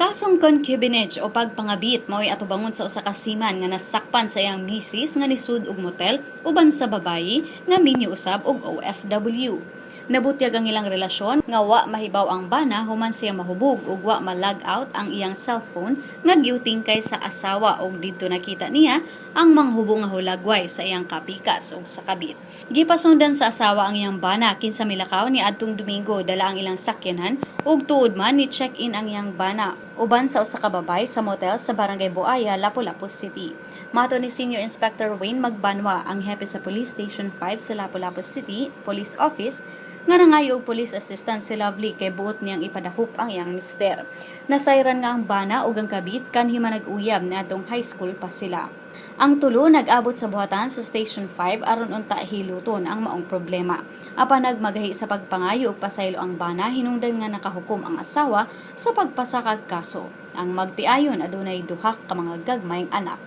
Kasong concubinage o pagpangabit mao'y atubangon sa usa ka siman nga nasakpan sa iyang misis nga nisud og motel uban sa babayi nga miniusab og OFW. Nabutyag ang ilang relasyon nga wa mahibaw ang bana human siya mahubog ug wa ma-log out ang iyang cellphone nga giuting kay sa asawa ug didto nakita niya ang manghubong nga hulagway sa iyang kapikas ug sa kabit. Gipasundan sa asawa ang iyang bana kinsa milakaw ni adtong Domingo dala ang ilang sakyanan ug tuod man ni check-in ang iyang bana uban sa usa ka babay sa motel sa Barangay Buaya, Lapu-Lapu City. Mato ni Senior Inspector Wayne Magbanwa, ang hepe sa Police Station 5 sa Lapu-Lapu City Police Office, nga nangayo og police assistant si Lovely kay buot niyang ipadahop ang iyang mister. Nasayran nga ang bana ug ang kabit kanhi man nag-uyab na atong high school pa sila. Ang tulo nag-abot sa buhatan sa Station 5 aron unta hiluton ang maong problema. Apan nagmagahi sa pagpangayo ug pasaylo ang bana hinungdan nga nakahukom ang asawa sa pagpasakag kaso. Ang magtiayon adunay duha ka mga gagmayng anak.